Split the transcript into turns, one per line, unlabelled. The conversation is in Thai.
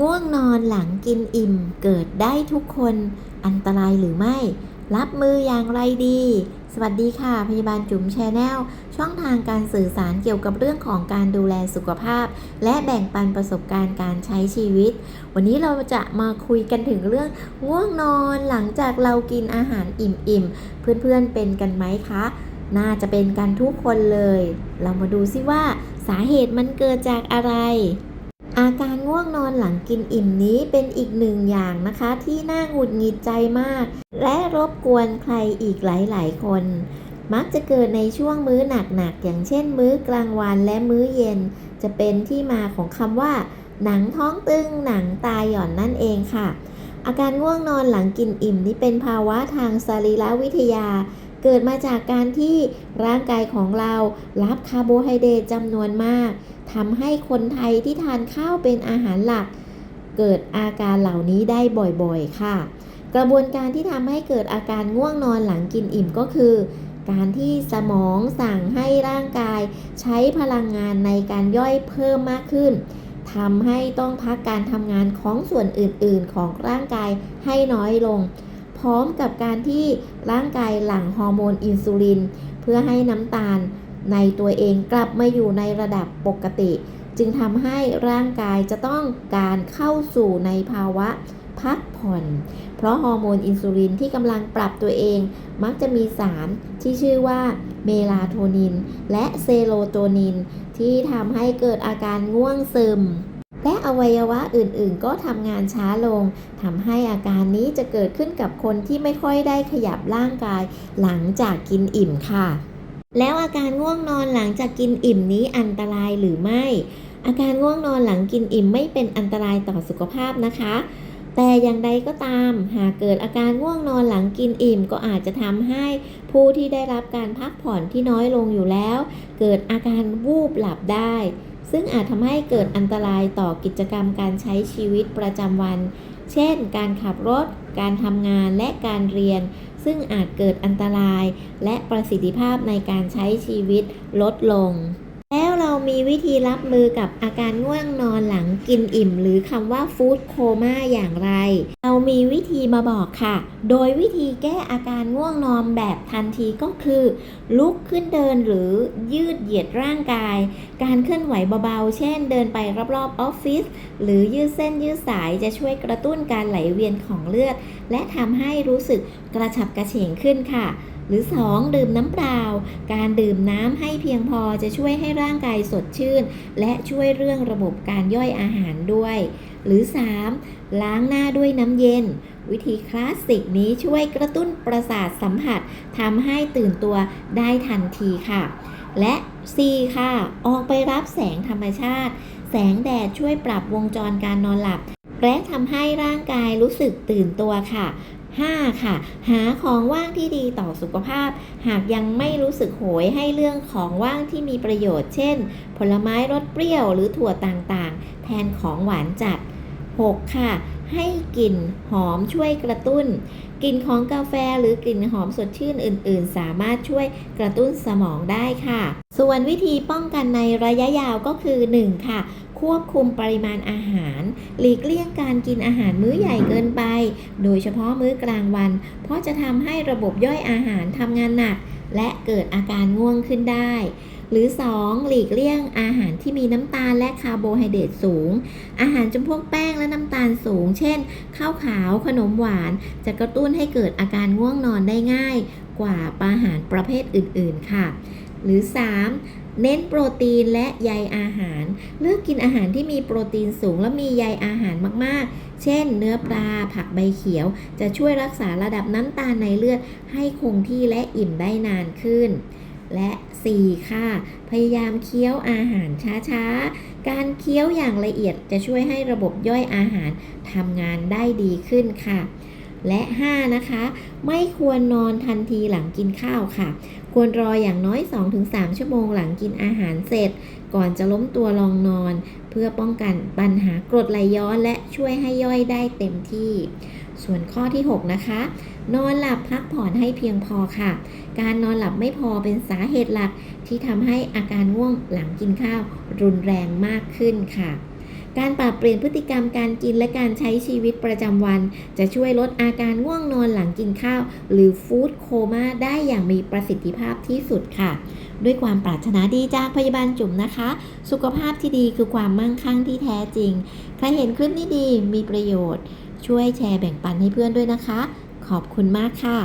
ง่วงนอนหลังกินอิ่มเกิดได้ทุกคนอันตรายหรือไม่ รับมืออย่างไรดี สวัสดีค่ะ พยาบาลจุ๋มแชนแนลช่องทางการสื่อสารเกี่ยวกับเรื่องของการดูแลสุขภาพ และแบ่งปันประสบการณ์การใช้ชีวิต วันนี้เราจะมาคุยกันถึงเรื่องง่วงนอนหลังจากเรากินอาหารอิ่มๆเพื่อนๆเป็นกันไหมคะ น่าจะเป็นกันทุกคนเลย เรามาดูซิว่าสาเหตุมันเกิดจากอะไรอาการ วงนอนหลังกินอิ่มนี้เป็นอีกหนึ่งอย่างนะคะ ที่น่าหงุดหงิดใจมาก และรบกวนใครอีกหลาย ๆ คน มักจะเกิดในช่วงมื้อหนัก ๆ อย่างเช่น มื้อกลางวันและมื้อเย็น จะเป็นที่มาของคำว่า หนังท้องตึง หนังตายหย่อนนั่นเองค่ะ อาการง่วงนอนหลังกินอิ่มนี้เป็นภาวะทางสรีรวิทยา เกิดมาจากการที่ร่างกายของเรารับคาร์โบไฮเดรตจำนวนมากทำให้คนไทยที่ทานข้าวเป็นอาหารหลัก เกิดอาการเหล่านี้ได้บ่อยๆ ค่ะ กระบวนการที่ทำให้เกิดอาการง่วงนอนหลังกินอิ่มก็คือ การที่สมองสั่งให้ร่างกายใช้พลังงานในการย่อยเพิ่มมากขึ้นทำให้ต้องพักการทำงานของส่วนอื่นๆ ของร่างกายให้น้อยลง พร้อมกับการที่ร่างกายหลั่งฮอร์โมนอินซูลิน เพื่อให้น้ำตาลในตัวเองกลับมาอยู่ในระดับปกติ จึงทำให้ร่างกายจะต้องการเข้าสู่ในภาวะพักผ่อน เพราะฮอร์โมนอินซูลินที่กำลังปรับตัวเอง มักจะมีสารที่ชื่อว่าเมลาโทนิน และเซโรโทนิน ที่ทำให้เกิดอาการง่วงซึม และอวัยวะอื่นๆ ก็ทำงานช้าลงทำให้อาการนี้จะเกิดขึ้นกับคนที่ไม่ค่อยได้ขยับร่างกาย หลังจากกินอิ่มค่ะ แล้วอาการง่วงนอนหลังจากกินอิ่มนี้อันตรายหรือไม่ อาการง่วงนอนหลังกินอิ่มไม่เป็นอันตรายต่อสุขภาพนะคะแต่อย่างใดก็ตาม หากเกิดอาการง่วงนอนหลังกินอิ่ม ก็อาจจะทำให้ผู้ที่ได้รับการพักผ่อนที่น้อยลงอยู่แล้ว เกิดอาการวูบหลับได้ ซึ่งอาจทำให้เกิดอันตรายต่อกิจกรรมการใช้ชีวิตประจำวัน เช่น การขับรถ การทำงานและการเรียน ซึ่งอาจเกิดอันตราย และประสิทธิภาพในการใช้ชีวิตลดลง เรามีวิธีรับมือกับอาการง่วงนอนหลังกินอิ่ม หรือคำว่าฟู้ดโคม่าอย่างไร เรามีวิธีมาบอกค่ะ โดยวิธีแก้อาการง่วงนอนแบบทันทีก็คือ ลุกขึ้นเดินหรือยืดเหยียดร่างกาย การเคลื่อนไหวเบาๆ เช่น เดินไปรอบๆออฟฟิศหรือยืดเส้นยืดสายจะช่วยกระตุ้นการไหลเวียนของเลือด และทำให้รู้สึกกระฉับกระเฉงขึ้นค่ะ หรือ 2. ดื่มน้ำเปล่า การดื่มน้ำให้เพียงพอจะช่วยให้ร่างกายสดชื่น และช่วยเรื่องระบบการย่อยอาหารด้วย หรือ 3. ล้างหน้าด้วยน้ำเย็น วิธีคลาสสิกนี้ช่วยกระตุ้นประสาทสัมผัสทำให้ตื่นตัวได้ทันทีค่ะ และ 4. ค่ะ ออกไปรับแสงธรรมชาติ แสงแดดช่วยปรับวงจรการนอนหลับและทำให้ร่างกายรู้สึกตื่นตัวค่ะ 5. ค่ะ หาของว่างที่ดีต่อสุขภาพ หากยังไม่รู้สึกโหยให้เรื่องของว่างที่มีประโยชน์ เช่น ผลไม้รสเปรี้ยวหรือถั่วต่างๆ แทนของหวานจัด 6. ค่ะ ให้กลิ่นหอมช่วยกระตุ้น กลิ่นของกาแฟหรือกลิ่นหอมสดชื่นอื่น ๆ สามารถช่วยกระตุ้นสมองได้ค่ะ ส่วนวิธีป้องกันในระยะยาวก็คือ 1. ค่ะควบคุมปริมาณอาหาร หลีกเลี่ยงการกินอาหารมื้อใหญ่เกินไป โดยเฉพาะมื้อกลางวัน เพราะจะทำให้ระบบย่อยอาหารทำงานหนัก และเกิดอาการง่วงขึ้นได้ หรือ 2. หลีกเลี่ยงอาหารที่มีน้ำตาลและคาร์โบไฮเดรตสูง อาหารจำพวกแป้งและน้ำตาลสูง เช่น ข้าวขาวขนมหวาน จะกระตุ้นให้เกิดอาการง่วงนอนได้ง่ายกว่าอาหารประเภทอื่น ๆ ค่ะ หรือ 3. เน้นโปรตีนและใยอาหาร เลือกกินอาหารที่มีโปรตีนสูงและมีใยอาหารมากๆ เช่น เนื้อปลาผักใบเขียว จะช่วยรักษาระดับน้ำตาลในเลือดให้คงที่และอิ่มได้นานขึ้น และ 4. ค่ะ พยายามเคี้ยวอาหารช้าๆ การเคี้ยวอย่างละเอียดจะช่วยให้ระบบย่อยอาหารทำงานได้ดีขึ้นค่ะ และ 5 นะคะ ไม่ควรนอนทันทีหลังกินข้าวค่ะ ควรรออย่างน้อย 2-3 ชั่วโมงหลังกินอาหารเสร็จ ก่อนจะล้มตัวลองนอน เพื่อป้องกันปัญหากรดไหลย้อนและช่วยให้ย่อยได้เต็มที่ ส่วนข้อที่ 6 นะคะ นอนหลับพักผ่อนให้เพียงพอค่ะ การนอนหลับไม่พอเป็นสาเหตุหลักที่ทำให้อาการง่วงหลังกินข้าวรุนแรงมากขึ้นค่ะ การปรับเปลี่ยนพฤติกรรมการกินและการใช้ชีวิตประจำวัน จะช่วยลดอาการง่วงนอนหลังกินข้าว หรือฟู้ดโคม่าได้อย่างมีประสิทธิภาพที่สุดค่ะ ด้วยความปรารถนาดีจากพยาบาลจุ๋มนะคะ สุขภาพที่ดีคือความมั่งคั่งที่แท้จริง ใครเห็นคลิปนี้ดีมีประโยชน์ ช่วยแชร์แบ่งปันให้เพื่อนด้วยนะคะ ขอบคุณมากค่ะ